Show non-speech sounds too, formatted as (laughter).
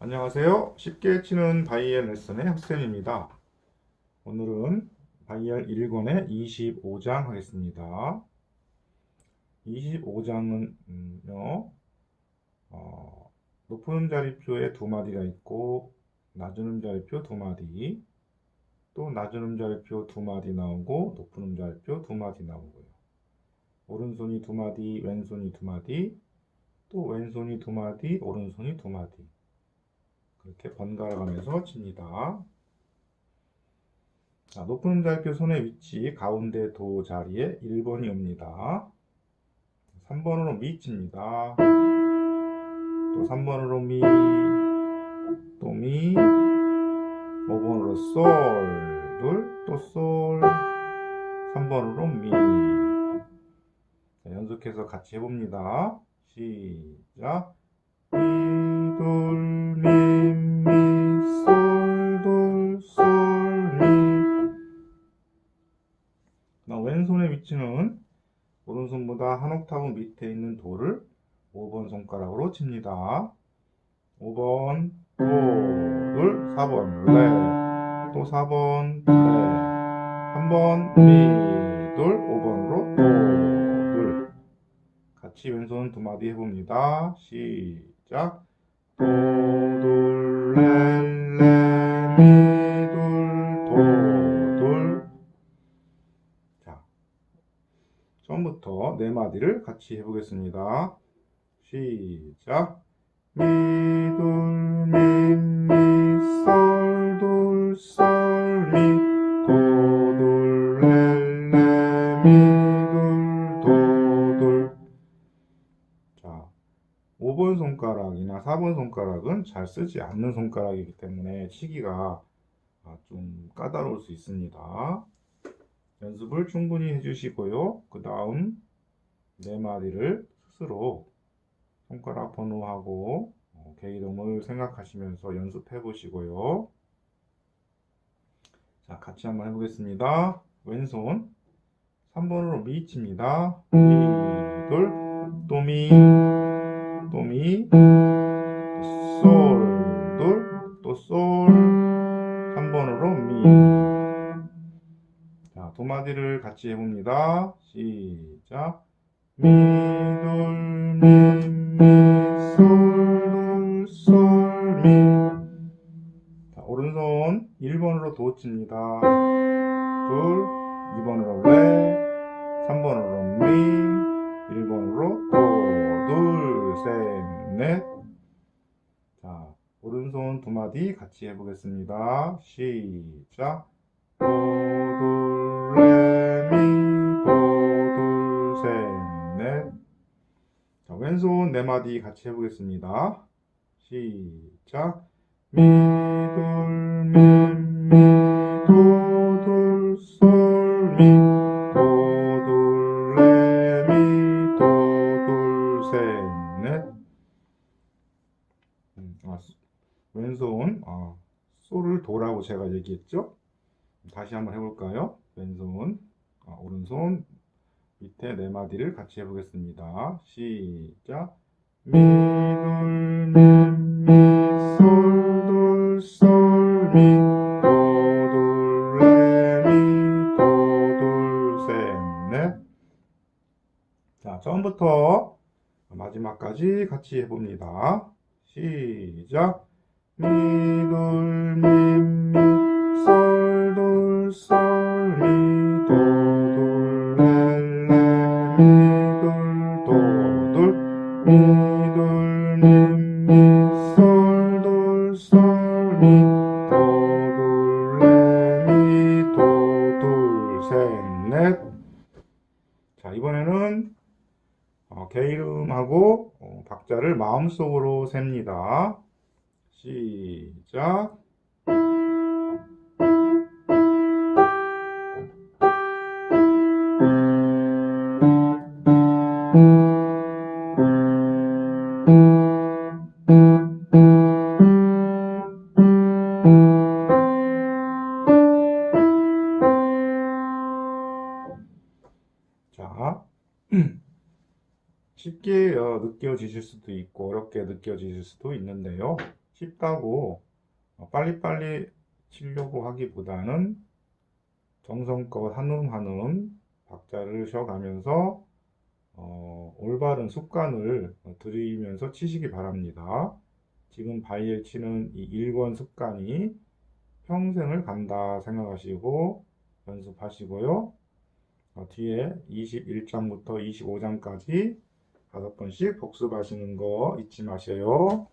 안녕하세요. 쉽게 치는 바이엘 레슨의 학생입니다. 오늘은 바이엘 1권의 25장 하겠습니다. 25장은요, 어, 높은 음자리표에 두 마디가 있고, 낮은 음자리표 두 마디, 또 낮은 음자리표 두 마디 나오고, 높은 음자리표 두 마디 나오고요. 오른손이 두 마디, 왼손이 두 마디, 또 왼손이 두 마디, 오른손이 두 마디. 그렇게 번갈아 가면서 칩니다. 자, 높은 음자리표 손의 위치 가운데 도 자리에 1번이 옵니다. 3번으로 미 칩니다. 또 3번으로 미, 또 미, 5번으로 솔, 둘, 또 솔, 3번으로 미. 자, 연속해서 같이 해봅니다. 시작. 미, 돌, 미, 미, 도를 5번 손가락으로 칩니다. 5번, 도, 둘, 4번, 레, 또 4번, 레, 한번 미, 둘, 5번으로 도, 둘. 같이 왼손 두 마디 해봅니다. 시작. 도, 둘, 레, 레, 미, 네 마디를 같이 해보겠습니다. 시작. 미, 둘, 미, 미, 솔, 둘, 솔, 미, 도, 둘, 레, 레, 미, 둘, 도, 둘. 자, 5번 손가락이나 4번 손가락은 잘 쓰지 않는 손가락이기 때문에 치기가 아, 좀 까다로울 수 있습니다. 연습을 충분히 해주시고요. 그 다음 네 마디를 스스로 손가락 번호하고 어, 개이름을 생각하시면서 연습해 보시고요. 자, 같이 한번 해보겠습니다. 왼손 3번으로 미 칩니다. 미, 둘, 또 미, 또 미, 솔, 둘, 또 솔, 3번으로 미. 자, 두 마디를 같이 해봅니다. 시작. 자, 오른손 1번으로 도 칩니다. 둘, 2번으로 레, 3번으로 미, 1번으로 도, 둘, 셋, 넷. 자, 오른손 두 마디 같이 해보겠습니다. 시작. 왼손 네 마디 같이 해보겠습니다. 시작. 미, 돌, 미, 미, 도, 돌, 솔, 미, 도, 돌, 레, 미, 도, 돌, 셋, 넷. 음, 아, 수- 왼손, 아, 솔을 도라고 제가 얘기했죠? 다시 한번 해볼까요? 왼손, 아, 오른손 밑에 네 마디를 같이 해보겠습니다. 시작. 미, 돌, 미, 미, 솔, 돌, 솔, 미, 도, 돌, 레, 미, 도, 돌, 셋, 넷. 자, 처음부터 마지막까지 같이 해봅니다. 시작. 미, 돌, 미, 미, 미, 돌, 도, 돌, 미, 돌, 미, 미, 솔, 돌, 솔, 미, 도, 돌, 레, 미, 도, 돌, 셋, 넷. 자, 이번에는 어, 게이름하고 어, 박자를 마음속으로 셉니다. 시작. 자, (clears throat) 쉽게 어, 느껴지실 수도 있고 어렵게 느껴지실 수도 있는데요. 쉽다고 어, 빨리빨리 치려고 하기보다는 정성껏 한음 한음 박자를 쉬어가면서 어, 올바른 습관을 어, 들이면서 치시기 바랍니다. 지금 바이엘 치는 이 1권 습관이 평생을 간다 생각하시고 연습하시고요. 어, 뒤에 21장부터 25장까지 다섯 번씩 복습하시는 거 잊지 마세요.